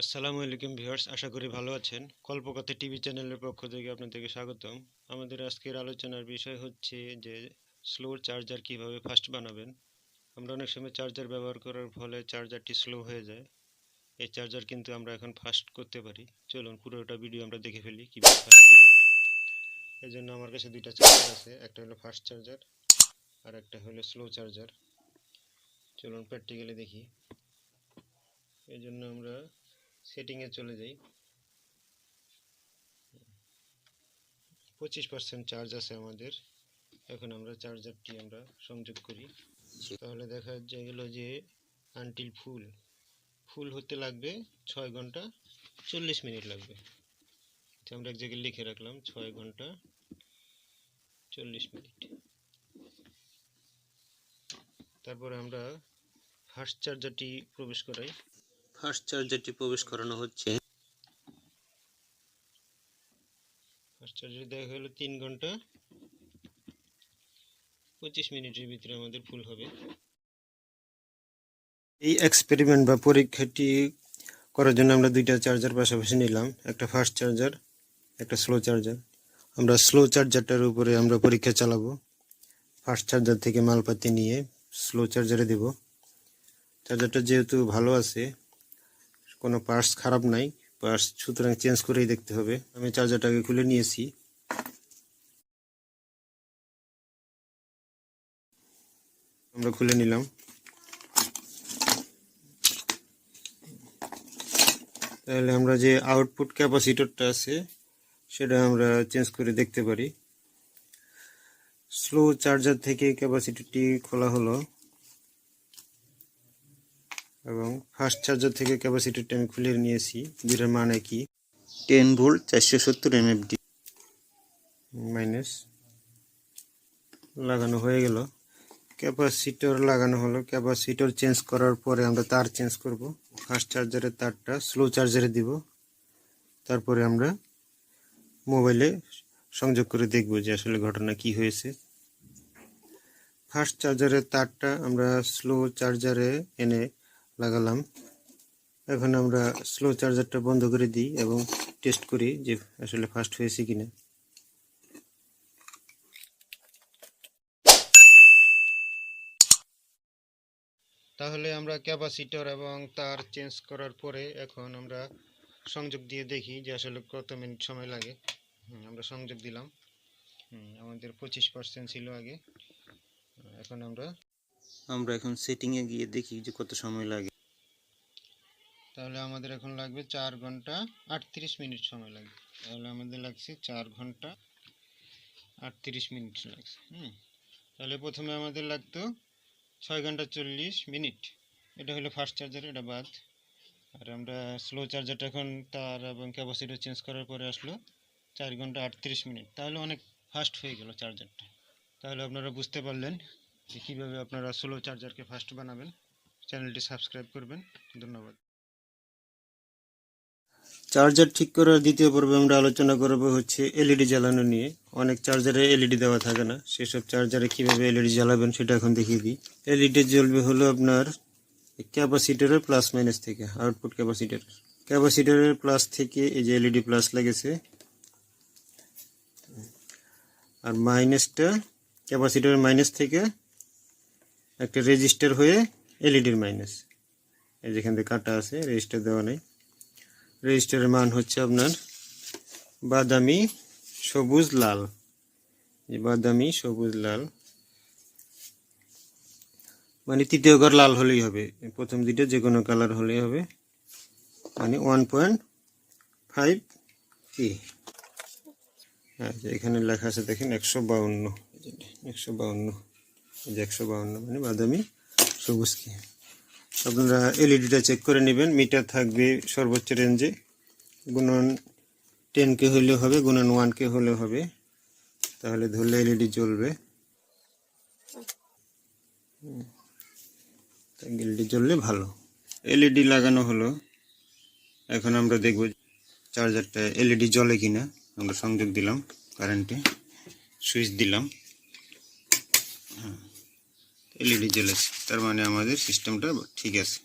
আসসালামু আলাইকুম ভিউয়ার্স, আশা করি ভালো আছেন। কল্পকথা টিভি চ্যানেলের পক্ষ থেকে আপনাদেরকে স্বাগতম। আমাদের আজকের আলোচনার বিষয় হচ্ছে যে, স্লো চার্জার কীভাবে ফাস্ট বানাবেন। আমরা অনেক সময় চার্জার ব্যবহার করার ফলে চার্জারটি স্লো হয়ে যায়। এই চার্জার কিন্তু আমরা এখন ফাস্ট করতে পারি। চলুন পুরোটা ভিডিও আমরা দেখে ফেলি, কীভাবে ফাস্ট করি। এই জন্য আমার কাছে দুইটা চার্জার আছে, একটা হলো ফাস্ট চার্জার আর একটা হলো স্লো চার্জার। চলুন প্র্যাকটিক্যালি দেখি। এই জন্য আমরা সেটিংয়ে চলে যাই। পঁচিশ পার্সেন্ট চার্জ আছে আমাদের। এখন আমরা চার্জারটি আমরা সংযোগ করি। তাহলে দেখা গেল যে আনটিল ফুল ফুল হতে লাগবে ছয় ঘণ্টা চল্লিশ মিনিট লাগবে। আমরা এক জায়গায় লিখে রাখলাম, ছয় ঘণ্টা চল্লিশ মিনিট। তারপরে আমরা ফাস্ট চার্জারটি প্রবেশ করাই। ফার্স্ট চার্জারটি প্রবেশ করানো হচ্ছে। ফার্স্ট চার্জার দেখা হলো তিন ঘণ্টা। পঁচিশ মিনিটের ভিতরে আমাদের ফুল হবে। এই এক্সপেরিমেন্ট বা পরীক্ষাটি করার জন্য আমরা দুইটা চার্জার পাশাপাশি নিলাম। একটা ফাস্ট চার্জার একটা স্লো চার্জার আমরা স্লো চার্জারটার উপরে আমরা পরীক্ষা চালাবো। ফাস্ট চার্জার থেকে মালপাতি নিয়ে স্লো চার্জারে দেব। চার্জারটা যেহেতু ভালো আছে কোনো পার্টস খারাপ নাই। পার্টস সুতরাং চেঞ্জ করেই দেখতে হবে। আমি চার্জারটাকে খুলে নিয়েছি। আমরা খুলে নিলাম। তাহলে আমরা যে আউটপুট ক্যাপাসিটরটা আছে, সেটা আমরা চেঞ্জ করে দেখতে পারি। স্লো চার্জার থেকে ক্যাপাসিটরটি খোলা হলো। এবং ফার্স্ট চার্জার থেকে ক্যাপাসিটরটা আমি খুলে নিয়েছি। দুটার মান একই টেন ভোল্ট চারশো সত্তর এমএফডি মাইনাস লাগানো হয়ে গেল। ক্যাপাসিটর লাগানো হলো। ক্যাপাসিটর চেঞ্জ করার পরে আমরা তার চেঞ্জ করব। ফাস্ট চার্জারের তারটা স্লো চার্জারে দিব। তারপরে আমরা মোবাইলে সংযোগ করে দেখব যে আসলে ঘটনা কি হয়েছে। ফাস্ট চার্জারের তারটা আমরা স্লো চার্জারে এনে লাগালাম। এখন আমরা স্লো চার্জারটা বন্ধ করে দিই এবং টেস্ট করি যে আসলে ফাস্ট হয়েছে কিনা। তাহলে আমরা ক্যাপাসিটর এবং তার চেঞ্জ করার পরে এখন আমরা সংযোগ দিয়ে দেখি যে আসলে কত মিনিট সময় লাগে। আমরা সংযোগ দিলাম। আমাদের পঁচিশ পার্সেন্ট ছিল আগে। এখন আমরা আমরা এখন সেটিংয়ে গিয়ে দেখি যে কত সময় লাগে। তাহলে আমাদের এখন লাগবে চার ঘণ্টা আটত্রিশ মিনিট সময় লাগবে। তাহলে আমাদের লাগছে চার ঘণ্টা আটত্রিশ মিনিট লাগছে, হুম। তাহলে প্রথমে আমাদের লাগতো ছয় ঘণ্টা চল্লিশ মিনিট। এটা হলো ফাস্ট চার্জার এটা বাদ। আর আমরা স্লো চার্জারটা এখন তার এবং ক্যাপাসিটি চেঞ্জ করার পরে আসলো চার ঘণ্টা আটত্রিশ মিনিট। তাহলে অনেক ফাস্ট হয়ে গেল চার্জারটা তাহলে আপনারা বুঝতে পারলেন যে কীভাবে আপনারা স্লো চার্জারকে ফাস্ট বানাবেন চ্যানেলটি সাবস্ক্রাইব করবেন। ধন্যবাদ। চার্জার ঠিক করার দ্বিতীয় পর্বে আমরা আলোচনা করব হচ্ছে এলইডি জ্বালানো নিয়ে। অনেক চার্জারে এলইডি দেওয়া থাকে না। সেসব চার্জারে কীভাবে এলইডি জ্বালাবেন সেটা এখন দেখিয়ে দিই। এলইডি জ্বলবে হলো আপনার ক্যাপাসিটরের প্লাস মাইনাস থেকে আউটপুট ক্যাপাসিটর ক্যাপাসিটরের প্লাস থেকে এই যে এলইডি প্লাস লেগেছে, আর মাইনাসটা ক্যাপাসিটরের মাইনাস থেকে একটা রেজিস্টার হয়ে এলইডির মাইনাস এই যেখান থেকে কাটা আছে রেজিস্টার দেওয়া নেই। রেজিস্টারের মান হচ্ছে আপনার বাদামি, সবুজ, লাল। বাদামি, সবুজ, লাল। মানে তৃতীয় ঘর লাল হলেই হবে। প্রথম দুটো যে কোনো কালার হলেই হবে। মানে ওয়ান পয়েন্ট ফাইভ কি যে এখানে লেখা আছে, দেখেন, একশো বাউন্ন। একশো বাউন্ন। যে একশো বাউন্ন মানে বাদামি সবুজ কি। আপনারা এলইডিটা চেক করে নেবেন মিটার থাকবে সর্বোচ্চ রেঞ্জে গুণন টেন কে হলেও হবে, গুণন ওয়ান কে হলেও হবে। তাহলে ধরলে এলইডি জ্বলবে। এলইডি জ্বললে ভালো। এলইডি লাগানো হলো। এখন আমরা দেখব চার্জারটা এলইডি জ্বলে কিনা। আমরা সংযোগ দিলাম কারেন্টে সুইচ দিলাম। এলইডি জ্বলেছে তার মানে আমাদের সিস্টেমটা ঠিক আছে।